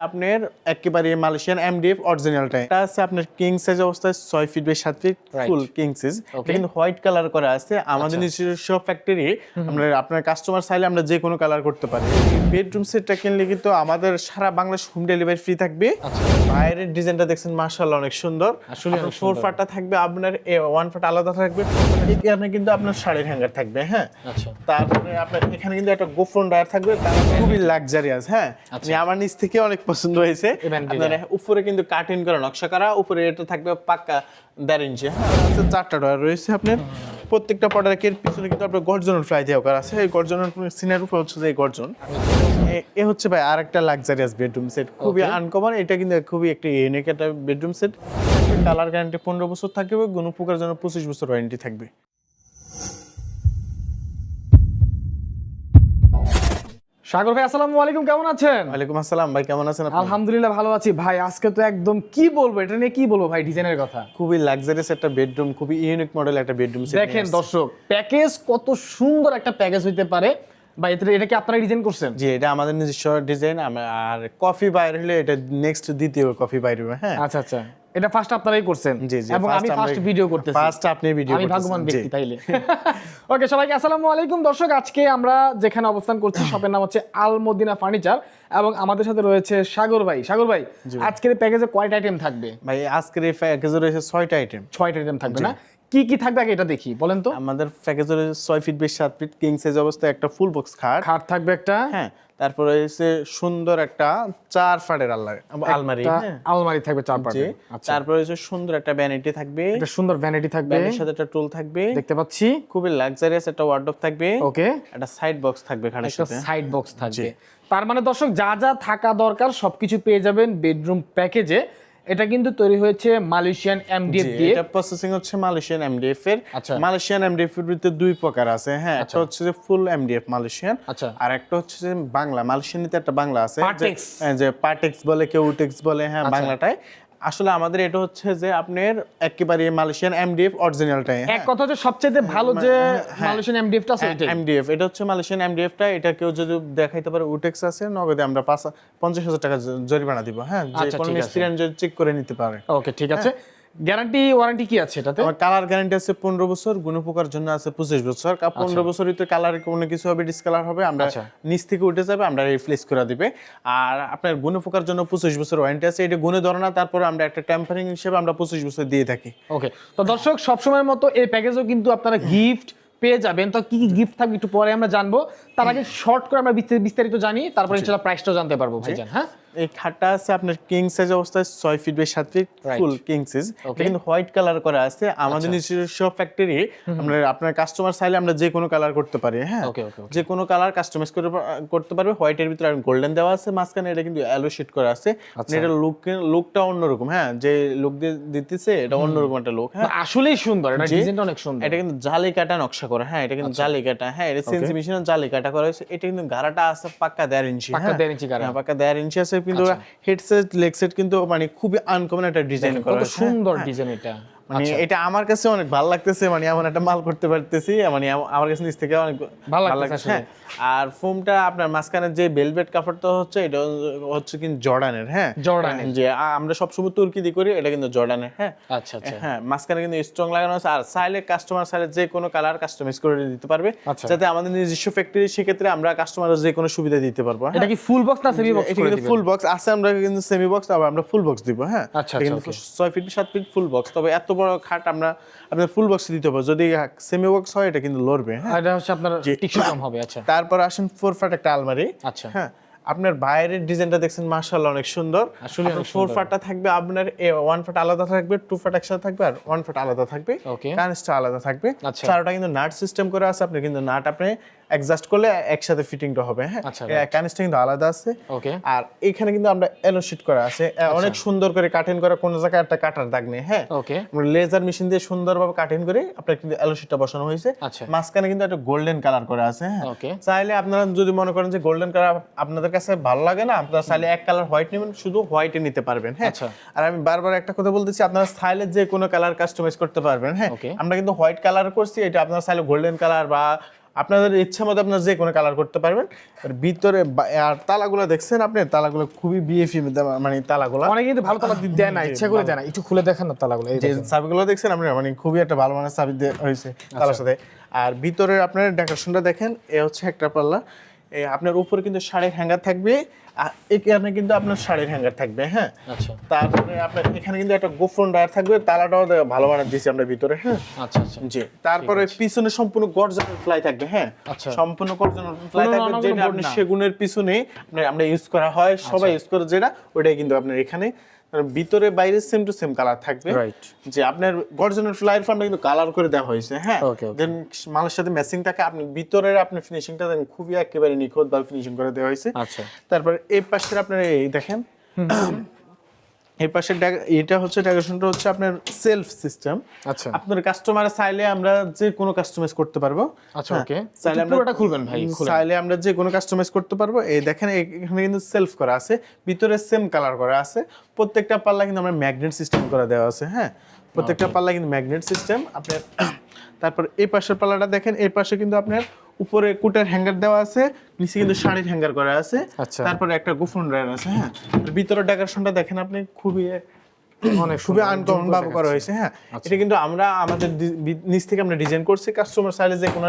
আপনার একেবারে Malaysian MDF অরিজিনালটা এটা আছে আপনার কিং সাইজ অবস্থায় ছয় ফিট বাই সাত ফিট. ফুল কিং সাইজ কিন্তু হোয়াইট কালার করা আছে। আমাদের নিজস্ব ফ্যাক্টরি আমরা আপনার কাস্টমার চাইলে আমরা যে কোনো কালার করতে পারি। বেডরুম সেটটা কিনলে কিন্তু আমাদের সারা বাংলাদেশ হোম ডেলিভারি ফ্রি থাকবে। আচ্ছা। বাইরের ডিজাইনটা দেখছেন মার্শাল্লাহ অনেক সুন্দর। আসলে ফোর। ফাটটা থাকবে আপনার ওয়ান ফাট আলাদা থাকবে। এখানে কিন্তু আপনার শাড়ির হ্যাঙ্গার থাকবে হ্যাঁ? আচ্ছা। তারপরে আপনার এখানে কিন্তু একটা গোফ্রন ডায়ার থাকবে। তার খুবই লাক্সারিয়াস হ্যাঁ? আচ্ছা। আমার নিচ থেকে অনেক পছন্দ হয়েছে। আপনার উপরে কিন্তু কাটিং করা নকশা করা উপরে এটা থাকবে পাক্কা দেড় ইঞ্চি। হ্যাঁ চারটা ডয়ার রয়েছে আপনার। প্রত্যেকটা প্রোডাক্টের পিছনে কিন্তু আপনার গর্জনের ফ্লাই দেওয়া করা আছে। এই গর্জনের সিনের উপর হচ্ছে যে এই গর্জন। এ- হচ্ছে ভাই আর একটা লাক্সারিয়াস বেডরুম সেট খুবই. আনকমন এটা কিন্তু খুবই একটা ইউনিক একটা বেডরুম সেট কালার গ্যারান্টি পনেরো বছর থাকবে কোনো পোকার জন্য পঁচিশ বছর ওয়ারেন্টি থাকবে। সাগর ভাই আসসালামু আলাইকুম কেমন আছেন? ওয়ালাইকুম আসসালাম ভাই কেমন আছেন আপনি? আলহামদুলিল্লাহ ভালো আছি। ভাই আজকে তো একদম কি বলব এটা নিয়ে কি বলব ভাই ডিজাইনের কথা? খুবই লাক্সারিয়াস একটা বেডরুম খুবই ইউনিক মডেল একটা বেডরুম সেট দেখেন দর্শক প্যাকেজ কত সুন্দর একটা প্যাকেজ হইতে পারে। ভাই এটা এটা কি আপনারা ডিজাইন করছেন? জি এটা আমাদের নিজস্ব ডিজাইন আর কফি বাইর হলে এটা নেক্সট দ্বিতীয় কফি বাইর হ্যাঁ? আচ্ছা আচ্ছা। এটা ফার্স্ট আপনারাই করছেন জি জি এবং আমি ফার্স্ট ভিডিও করতেছি। ফার্স্ট আপনি ভিডিও আমি ভাগ্যবান ব্যক্তি তাইলে। ওকে সবাইকে আসসালামু আলাইকুম। দর্শক আজকে আমরা যেখানে অবস্থান করছি শপের নাম হচ্ছে আল আলমদিনা ফার্নিচার এবং আমাদের সাথে রয়েছে সাগর ভাই। সাগর ভাই আজকের প্যাকেজে কয়টা আইটেম থাকবে? ভাই আজকের এই প্যাকেজে রয়েছে ছয়টা আইটেম ছয়টা আইটেম থাকবে না? কি কি থাকবে আগে এটা দেখি বলেন তো। আমাদের প্যাকেজে রয়েছে ছয় ফিট বেশ সাত ফিট কিং সাইজ অবস্থায় একটা ফুল বক্স খাট। খাট থাকবে একটা। হ্যাঁ তারপরে রয়েছে সুন্দর একটা চার ফাটের আলমারি আলমারি হ্যাঁ। আলমারি থাকবে চার পাটে আচ্ছা। তারপরে রয়েছে সুন্দর একটা ভ্যানিটি থাকবে। একটা সুন্দর ভ্যানিটি থাকবে। ভ্যানের সাথে একটা টুল থাকবে। দেখতে পাচ্ছি। খুবই লাক্সারিয়াস একটা ওয়ার্ডরোব থাকবে। ওকে। একটা সাইড বক্স থাকবে খাটের একটা সাইড বক্স থাকবে। তার মানে দর্শক যা যা থাকা দরকার সবকিছু পেয়ে যাবেন বেডরুম প্যাকেজে এটা কিন্তু তৈরি হয়েছে মালয়েশিয়ান এমডিএফ দিয়ে। এটা প্রসেসিং হচ্ছে মালয়েশিয়ান এমডিএফ এর। আচ্ছা। মালয়েশিয়ান এমডিএফ এর ভিতরে দুই প্রকার আছে হ্যাঁ। একটা হচ্ছে যে ফুল এমডিএফ মালয়েশিয়ান আচ্ছা। আর একটা হচ্ছে যে বাংলা। মালয়েশিয়ানিতে একটা বাংলা আছে। যে- পার্টেক্স বলে কেউ উটেক্স বলে হ্যাঁ আচ্ছা। বাংলাটায়। আসলে আমাদের এটা হচ্ছে যে আপনার একেবারে মালয়েশিয়ান এমডিএফ অরিজিনালটাই এক কথা হচ্ছে সবচেয়ে ভালো যে হ্যাঁ। মালয়েশিয়ান এমডিএফটা আছে এটা এমডিএফ এটা হচ্ছে মালয়েশিয়ান এমডিএফটা এটা কেউ যদি দেখাইতে পারে উটেক্স আছে নগদে আমরা পাঁচ পঞ্চাশ হাজার টাকা জরিমানা দিব হ্যাঁ। যে কোন কোনো যদি মিস্ত্রি চেক করে নিতে পারে। ওকে ঠিক আছে। গ্যারান্টি ওয়ারেন্টি কি আছে এটাতে? আমার কালার গ্যারান্টি আছে পনেরো বছর গুণপোকার জন্য আছে পঁচিশ বছর। পনেরো বছর তো কালার কোনো কিছু হবে ডিসকালার হবে আমরা আচ্ছা। নিচ থেকে উঠে যাবে আমরা রিপ্লেস করে দিবে। আর আপনার গুণপোকার জন্য পঁচিশ বছর ওয়ারেন্টি আছে এটা গুণে ধরে না তারপরে আমরা একটা টেম্পারিং হিসেবে আমরা পঁচিশ বছর দিয়ে থাকি। ওকে তো দর্শক সবসময়ের মতো এই প্যাকেজও কিন্তু আপনারা গিফট পেয়ে যাবেন। তো কি কি গিফট থাকবে একটু পরে আমরা জানব। তার আগে শর্ট করে আমরা বিস্তারিত- বিস্তারিত জানি তারপরে ইনশাআল্লাহ প্রাইসটাও জানতে পারব ভাইজান হ্যাঁ? এই খাটটা আছে আপনার কিং সাইজ অবস্থায় ছয় ফিট বাই সাত ফিট ফুল কিং সাইজ কিন্তু হোয়াইট কালার করা আছে। আমাদের আচ্ছা। নিজস্ব ফ্যাক্টরি আমরা আপনার কাস্টমার চাইলে আমরা যে কোনো কালার করতে পারি হ্যাঁ? যে কোনো কালার কাস্টমাইজ করে করতে পারবে। হোয়াইটের ভিতরে গোল্ডেন দেওয়া আছে মাঝখানে এটা কিন্তু অ্যালো শিট করা আছে। আচ্ছা। এটা লুক লুকটা অন্যরকম হ্যাঁ? যে লুক দিয়ে দিতেছে এটা অন্যরকম একটা লুক হ্যাঁ? আসলেই সুন্দর। এটা ডিজাইনটা অনেক সুন্দর। এটা কিন্তু জালি কাটা নকশা করা হ্যাঁ? এটা কিন্তু আচ্ছা। জালি কাটা হ্যাঁ? এটা সিএনসি মেশিনে জালি কাটা করা হয়েছে। এটা কিন্তু গাড়াটা আছে পাক্কা দেড় ইঞ্চি পাক্কা হ্যাঁ। দেড় ইঞ্চি গাড়া। হ্যাঁ, পাক্কা দেড় ইঞ্চি আছে কিন্তু হেডসেট লেগসেট কিন্তু মানে খুবই আনকমন একটা ডিজাইন করা সুন্দর হ্যাঁ। ডিজাইন এটা। মানে এটা আমার কাছে অনেক ভালো লাগতেছে মানে এমন একটা মাল করতে পারতেছি মানে আমার কাছে নিচ থেকে অনেক ভালো লাগতেছে হ্যাঁ আর ফোমটা আপনার মাঝখানে যে বেলভেট কাপড়টা হচ্ছে এটা হচ্ছে কিন্তু জর্ডানের হ্যাঁ? জর্ডানের। যে আমরা সবসময় তুর্কি দিয়ে করি এটা কিন্তু জর্ডানের হ্যাঁ? আচ্ছা আচ্ছা। হ্যাঁ মাঝখানে কিন্তু স্ট্রং লাগানো আছে আর চাইলে কাস্টমার চাইলে যে কোনো কালার কাস্টমাইজ করে দিতে পারবে। আচ্ছা। যাতে আমাদের নিজস্ব ফ্যাক্টরি সেক্ষেত্রে আমরা কাস্টমারের যে কোনো সুবিধা দিতে পারব হ্যাঁ? এটা কি ফুল বক্স না সেমি বক্স এটা কিন্তু ফুল বক্স আছে আমরা কিন্তু সেমি বক্স আবার আমরা ফুল বক্স দিব হ্যাঁ? আচ্ছা, কিন্তু আচ্ছা, ছয় ফিট সাত ফিট ফুল বক্স তবে এত বড় খাট আমরা আপনার ফুল বক্স দিতে পারব। যদি সেমি বক্স হয় এটা কিন্তু লড়বে হ্যাঁ? এটা হচ্ছে আপনার টিকসই কম হবে আচ্ছা। তারপর আসেন ফোর ফাট একটা আলমারি। আচ্ছা। হ্যাঁ? আপনার বাইরের ডিজাইনটা দেখছেন মার্শাল্লাহ অনেক সুন্দর। আসলে ফোর ফাটটা থাকবে আপনার ওয়ান ফাট আলাদা থাকবে টু ফাট একসাথে থাকবে আর ওয়ান ফাট আলাদা থাকবে. কানেসটা আলাদা থাকবে। আচ্ছা। চারটা কিন্তু নাট সিস্টেম করে আছে আপনি কিন্তু নাট আপনি অ্যাডজাস্ট করলে একসাথে ফিটিংটা হবে হ্যাঁ? আচ্ছা, কানেসটা কিন্তু আলাদা আছে। ওকে আর এখানে কিন্তু আমরা এলো শিট করা আছে। আচ্ছা। অনেক সুন্দর করে কাটিং করা কোনো জায়গায় একটা কাটার দাগ নেই হ্যাঁ? ওকে আমরা লেজার মেশিন দিয়ে সুন্দরভাবে কাটিং করে আপনার কিন্তু এলো শিটটা বসানো হয়েছে। আচ্ছা। মাঝখানে কিন্তু একটা গোল্ডেন কালার করা আছে হ্যাঁ? ওকে চাইলে আপনারা যদি মনে করেন যে গোল্ডেন কালার আপনাদের কাছে ভালো লাগে না আপনারা চাইলে এক কালার হোয়াইট নেবেন শুধু হোয়াইটে নিতে পারবেন হ্যাঁ? আচ্ছা। আর আমি বারবার একটা কথা বলতেছি আপনারা চাইলে যে কোনো কালার কাস্টমাইজ করতে পারবেন হ্যাঁ. আমরা কিন্তু হোয়াইট কালার করছি এটা আপনারা চাইলে গোল্ডেন কালার বা আপনাদের ইচ্ছা মতো আপনার যে কোনো কালার করতে পারবেন। আর ভিতরে আর তালাগুলো দেখছেন আপনি? তালাগুলো খুবই বিএফি মানে তালাগুলো। অনেকে কিন্তু ভালো তালা দেয় না ইচ্ছা করে দেয় না। একটু খুলে দেখেন না তালাগুলো এই যে। চাবিগুলো দেখছেন আপনি? মানে খুবই একটা ভালো মানের চাবি দিয়ে হয়েছে তালার সাথে। আর ভিতরে আপনার ডেকোরেশনটা দেখেন এ হচ্ছে একটা পাল্লা। আপনার উপরে কিন্তু শাড়ির হ্যাঙ্গার থাকবে এখানে কিন্তু আপনার শাড়ির হ্যাঙ্গার থাকবে হ্যাঁ? আচ্ছা। তারপরে আপনার এখানে কিন্তু একটা গোফ্রন ডায়ার থাকবে তালাটাও ভালো মানের দিয়েছি আমরা ভিতরে হ্যাঁ? আচ্ছা আচ্ছা। জি তারপরে পিছনে সম্পূর্ণ গর্জনের ফ্লাই থাকবে হ্যাঁ? আচ্ছা। সম্পূর্ণ গর্জনের ফ্লাই থাকবে যেটা আপনি সেগুনের পিছনে আমরা ইউজ করা হয় সবাই ইউজ করে যেটা ওটাই কিন্তু আপনার এখানে ভিতরে বাইরে সেম টু সেম কালার থাকবে. যে আপনার গর্জনের ফ্লাইয়ের ফার্মটা কিন্তু কালার করে দেওয়া হয়েছে হ্যাঁ. দেন মালের সাথে ম্যাচিং থাকে আপনি ভিতরের আপনি ফিনিশিংটা দেন খুবই একেবারে নিখুঁত ভাবে ফিনিশিং করে দেওয়া হয়েছে। আচ্ছা। তারপর এই পাশের আপনার এই দেখেন। পাশের ডেক- এটা হচ্ছে ডেকোরেশনটা হচ্ছে আপনার সেলফ সিস্টেম আচ্ছা। আপনার কাস্টমার চাইলে আমরা যে কোনো কাস্টমাইজ করতে পারব। আচ্ছা হ্যাঁ, ওকে চাইলে আমরা পুরোটা খুলবেন ভাই চাইলে আমরা যে কোনো কাস্টমাইজ করতে পারব। এই দেখেন এখানে কিন্তু সেলফ করা আছে। ভিতরে সেম কালার করা আছে। প্রত্যেকটা পাল্লা কিন্তু আমরা ম্যাগনেট সিস্টেম করে দেওয়া আছে হ্যাঁ? প্রত্যেকটা পাল্লা কিন্তু ম্যাগনেট সিস্টেম আপনার তারপর এই পাশের পাল্লাটা দেখেন এই পাশে কিন্তু আপনার উপরে কুটার হ্যাঙ্গার দেওয়া আছে নিচে কিন্তু শাড়ির হ্যাঙ্গার করা আছে আচ্ছা। তারপরে একটা গোফন ড্রায়ার আছে হ্যাঁ? ভিতরে ডেকোরেশনটা দেখেন আপনি খুবই অনেক খুবই আনকমন ভাবে করা হয়েছে হ্যাঁ? এটা কিন্তু আমরা আমাদের নিচ থেকে আমরা ডিজাইন করছি কাস্টমার চাইলে যে কোনো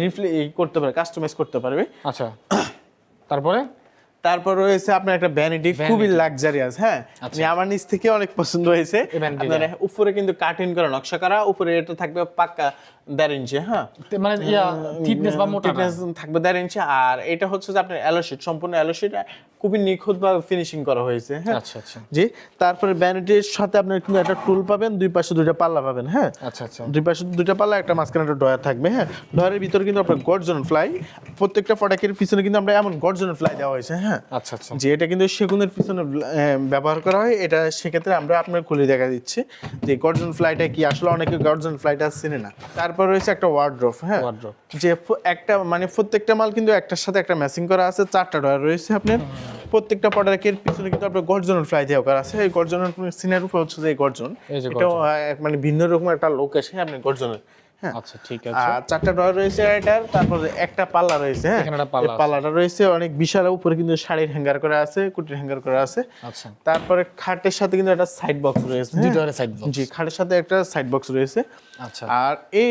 রিফ্লে করতে পারে কাস্টমাইজ করতে পারবে। আচ্ছা। তারপরে? তারপর রয়েছে আপনার একটা ভ্যানিটি খুবই লাক্সারিয়াস হ্যাঁ? মানে আমার নিচ থেকে অনেক পছন্দ হয়েছে। উপরে কিন্তু কাটিং করা নকশা করা উপরে এটা থাকবে পাক্কা দেড় ইঞ্চি হ্যাঁ? মানে থিকনেস বা মোটা না। থাকবে দেড় ইঞ্চি আর এটা হচ্ছে যে আপনার অ্যালোশিট সম্পূর্ণ অ্যালোশিট খুবই নিখুঁত ভাবে ফিনিশিং করা হয়েছে হ্যাঁ? আচ্ছা আচ্ছা। জি তারপরে ভ্যানিটির সাথে আপনার কিন্তু একটা টুল পাবেন দুই পাশে দুইটা পাল্লা পাবেন হ্যাঁ? আচ্ছা আচ্ছা। দুই পাশে দুইটা পাল্লা একটা মাঝখানে একটা ডয়ার থাকবে হ্যাঁ? ডয়ারের ভিতরে কিন্তু আপনার গর্জন ফ্লাই প্রত্যেকটা প্রোডাক্টের পিছনে কিন্তু আমরা এমন গর্জন ফ্লাই দেওয়া হয়েছে হ্যাঁ? আচ্ছা আচ্ছা। যে এটা কিন্তু সেগুনের পিছনে ব্যবহার করা হয় এটা সেক্ষেত্রে আমরা আপনার খুলে দেখা দিচ্ছি যে গর্জন ফ্লাইটা কি? আসলে অনেকে গর্জন ফ্লাইটা চেনে না। তারপর রয়েছে একটা ওয়ার্ড্রপ হ্যাঁ? ওয়ার্ড্রপ যে একটা মানে প্রত্যেকটা মাল কিন্তু একটার সাথে একটা ম্যাচিং করা আছে চারটা ডয়ার রয়েছে আপনার। প্রত্যেকটা প্রোডাক্টের পিছনে কিন্তু আপনার গর্জন ফ্লাই দেওয়া করা আছে। এই গর্জন সিনের উপর হচ্ছে যে গর্জন। এক মানে ভিন্ন রকম একটা লোক আসে আপনি গর্জনের। হ্যাঁ। আচ্ছা ঠিক আছে। চারটা ড্রয়ার রয়েছে এটার তারপরে একটা পাল্লা রয়েছে হ্যাঁ। এখানে একটা পাল্লা এই পাল্লাটা রয়েছে অনেক বিশাল উপরে কিন্তু শাড়ির হ্যাঙ্গার করা আছে কুটির হ্যাঙ্গার করা আছে। আচ্ছা। তারপরে খাটের সাথে কিন্তু একটা সাইড বক্স রয়েছে। হ্যাঁ? দুটো সাইড জি খাটের সাথে একটা সাইড বক্স রয়েছে। আচ্ছা। আর এই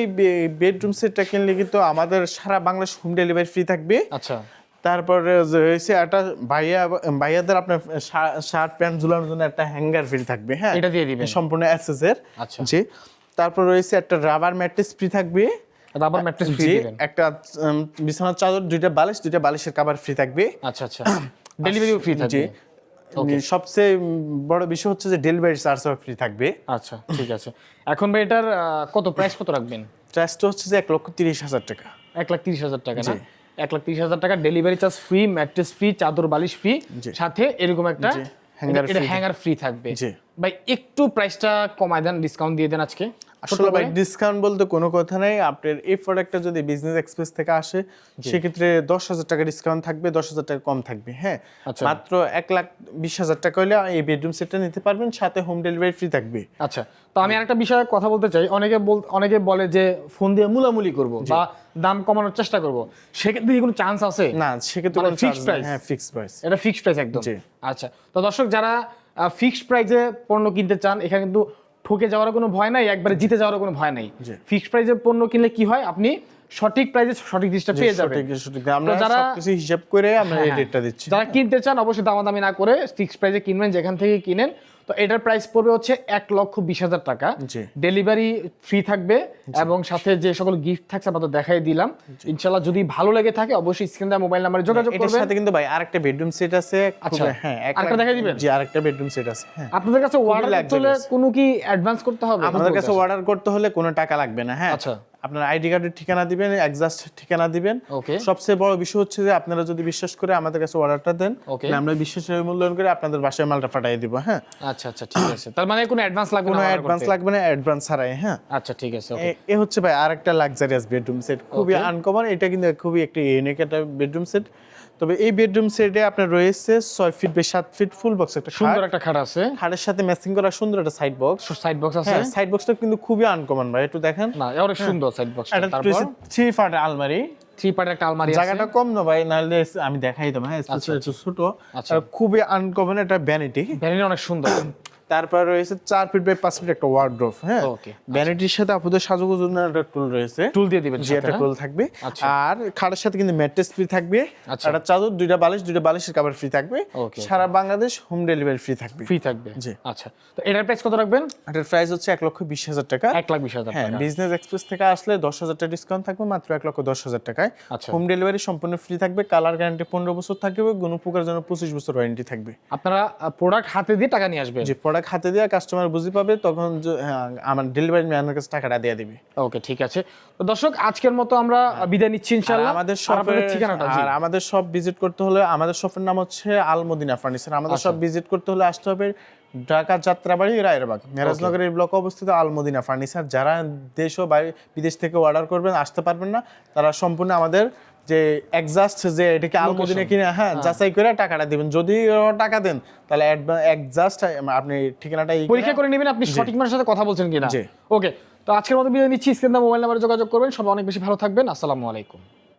বেডরুম সেটটা কিনলে কিন্তু আমাদের সারা বাংলাদেশ হোম ডেলিভারি ফ্রি থাকবে। আচ্ছা। তারপরে যে রয়েছে একটা ভাইয়া ভাইয়াদের আপনার শার্ট প্যান্ট ঝুলানোর জন্য একটা হ্যাঙ্গার ফ্রি থাকবে হ্যাঁ। এটা দিয়ে দিবেন। সম্পূর্ণ অ্যাক্সেসের আচ্ছা। জি। তারপর রয়েছে একটা রাবার ম্যাট্রেস ফ্রি থাকবে। রাবার ম্যাট্রেস ফ্রি দিবেন? একটা বিছানার চাদর দুইটা বালিশ দুইটা বালিশের কাভার ফ্রি থাকবে। আচ্ছা আচ্ছা। ডেলিভারিও ফ্রি থাকবে? সবচেয়ে বড় বিষয় হচ্ছে যে ডেলিভারি চার্জও ফ্রি থাকবে। আচ্ছা ঠিক আছে। এখন ভাই এটার কত প্রাইস কত রাখবেন? চার্জটা হচ্ছে যে এক লক্ষ তিরিশ হাজার টাকা। এক লাখ তিরিশ হাজার টাকা না? এক লাখ তিরিশ হাজার টাকা delivery charge free mattress free চাদর বালিশ ফ্রি সাথে এরকম একটা hanger এটা হ্যাঙ্গার ফ্রি থাকবে। ভাই একটু প্রাইসটা কমায় দেন ডিসকাউন্ট দিয়ে দেন আজকে আসলে ভাই ডিসকাউন্ট বলতে কোনো কথা নাই। আপনার এই প্রোডাক্টটা যদি বিজনেস এক্সপ্রেস থেকে আসে সেক্ষেত্রে দশ হাজার টাকা ডিসকাউন্ট থাকবে দশ হাজার টাকা কম থাকবে হ্যাঁ? আচ্ছা। মাত্র এক লাখ বিশ হাজার টাকা হলে এই বেডরুম সেটটা নিতে পারবেন সাথে হোম ডেলিভারি ফ্রি থাকবে। আচ্ছা তো আমি আরেকটা বিষয়ে কথা বলতে চাই। অনেকে বল অনেকে বলে যে ফোন দিয়ে মুলামুলি করব বা দাম কমানোর চেষ্টা করব। সেক্ষেত্রে কি কোনো চান্স আছে? না সেক্ষেত্রে মানে কোনো charge নেই। price? হ্যাঁ ফিক্সড প্রাইস এটা ফিক্সড প্রাইস একদম। আচ্ছা তো দর্শক যারা ফিক্সড প্রাইসে পণ্য কিনতে চান এখানে কিন্তু ঠকে যাওয়ার কোনো ভয় নাই একবারে জিতে যাওয়ার কোনো ভয় নাই। ফিক্সড প্রাইসে পণ্য কিনলে কি হয়? আপনি সঠিক প্রাইসে সঠিক জিনিসটা পেয়ে যাবেন। আমরা যারা- হিসাব করে আমরা এই হ্যাঁ, রেটটা দিচ্ছি। যারা কিনতে চান অবশ্যই দামাদামি না করে ফিক্সড প্রাইসে কিনবেন যেখান থেকে কিনেন। তো এটার প্রাইস পড়বে হচ্ছে এক লক্ষ বিশ হাজার টাকা। ডেলিভারি ফ্রি থাকবে এবং সাথে যে সকল গিফট থাকছে আমরা তো দেখাই দিলাম। ইনশাল্লাহ যদি ভালো লেগে থাকে অবশ্যই স্ক্রিন দেওয়া মোবাইল নাম্বারে যোগাযোগ এটার সাথে কিন্তু ভাই আরেকটা বেডরুম সেট আছে আচ্ছা। হ্যাঁ আরেকটা দেখাই দিবেন? জি আরেকটা বেডরুম সেট আছে হ্যাঁ। আপনাদের কাছে অর্ডার করতে হলে কোনো কি অ্যাডভান্স করতে হবে? আমাদের কাছে অর্ডার করতে হলে কোনো টাকা লাগবে না হ্যাঁ। আচ্ছা। আপনার আইডি কার্ডের ঠিকানা দিবেন এক্সাস্ট ঠিকানা দিবেন। সবচেয়ে বড় বিষয় হচ্ছে যে আপনারা যদি বিশ্বাস করে আমাদের কাছে অর্ডারটা দেন আমরা বিশ্বাস মূল্যায়ন করে আপনাদের বাসায় মালটা পাঠিয়ে দিব হ্যাঁ? আচ্ছা আচ্ছা ঠিক আছে। তার মানে কোনো অ্যাডভান্স লাগবে না অ্যাডভান্স লাগবে না অ্যাডভান্স ছাড়াই হ্যাঁ? আচ্ছা ঠিক আছে ওকে। এ হচ্ছে ভাই আরেকটা লাক্সারিয়াস বেডরুম সেট খুবই আনকমন এটা কিন্তু খুবই একটি ইউনিক একটা বেডরুম সেট তবে এই বেডরুম সেটে আপনার রয়েছে ছয় ফিট বাই সাত ফিট ফুল বক্স একটা সুন্দর একটা খাট আছে। খাটের সাথে ম্যাচিং করা সুন্দর একটা সাইড বক্স সাইড বক্স আছে। সাইড সাইড বক্সটা কিন্তু খুবই আনকমন ভাই একটু দেখেন। না অনেক সুন্দর সাইড বক্স তারপর? থ্রি ফাট আলমারি। থ্রি একটা আলমারি আছে। জায়গাটা কম না ভাই নাহলে আমি দেখাই দিতাম হ্যাঁ ছোট আচ্ছা। খুবই আনকমন একটা ভ্যানিটি ভ্যানিটি অনেক সুন্দর। তারপর রয়েছে চার ফিট বাই পাঁচ ফিট একটা ওয়ার্ড্রোফ হ্যাঁ? ভ্যানিটির সাথে আপনাদের সাজুগুজুর একটা টুল রয়েছে। টুল দিয়ে দিবেন যে একটা টুল থাকবে। আচ্ছা। আর খাটের সাথে কিন্তু ম্যাট্রেস ফ্রি থাকবে। আচ্ছা। একটা চাদর দুইটা বালিশ দুইটা বালিশের কাভার ফ্রি থাকবে। সারা বাংলাদেশ হোম ডেলিভারি ফ্রি থাকবে। ফ্রি থাকবে। জি। আচ্ছা। তো এটার প্রাইস কত রাখবেন? এটার প্রাইস হচ্ছে এক লক্ষ বিশ হাজার টাকা। এক লাখ বিশ হাজার হ্যাঁ বিজনেস এক্সপ্রেস থেকে আসলে দশ হাজার টাকা ডিসকাউন্ট থাকবে মাত্র এক লক্ষ দশ হাজার টাকায়। আচ্ছা। হোম ডেলিভারি সম্পূর্ণ ফ্রি থাকবে। কালার গ্যারান্টি পনেরো বছর থাকবে গুণপোকার জন্য পঁচিশ বছর ওয়ারেন্টি থাকবে। আপনারা প্রোডাক্ট হাতে দিয়ে টাকা নিয়ে আসবেন। যে প্রোডাক্ট হাতে দেওয়া কাস্টমার বুঝতে পাবে তখন হ্যাঁ, আমার ডেলিভারি ম্যানের কাছে টাকাটা দিয়ে দিবে। ওকে ঠিক আছে। তো দর্শক আজকের মতো আমরা বিদায় নিচ্ছি ইনশাআল্লাহ। আমাদের শপের ঠিকানাটা আর আমাদের সব ভিজিট করতে হলে আমাদের শপের নাম হচ্ছে আলমদিনা ফার্নিচার আমাদের আচ্ছা। সব ভিজিট করতে হলে আসতে হবে ঢাকা যাত্রাবাড়ি রায়েরবাগ। মেরাজনগরের ব্লক অবস্থিত আলমদিনা ফার্নিচার যারা দেশ ও বাইরে বিদেশ থেকে অর্ডার করবেন আসতে পারবেন না। তারা সম্পূর্ণ আমাদের যে এক্সাস্ট যে এটাকে আলমদিনে কিনে হ্যাঁ যাচাই করে টাকাটা দিবেন। যদি টাকা দেন তাহলে এক্সাস্ট আপনি ঠিকানাটা পরীক্ষা করে নেবেন আপনি সঠিক মানুষের সাথে কথা বলছেন কিনা। ওকে তো আজকের মতো বিদায় নিচ্ছি। স্ক্রিন মোবাইল নাম্বারে যোগাযোগ করবেন। সবাই অনেক বেশি ভালো থাকবেন। আসসালামু আলাইকুম।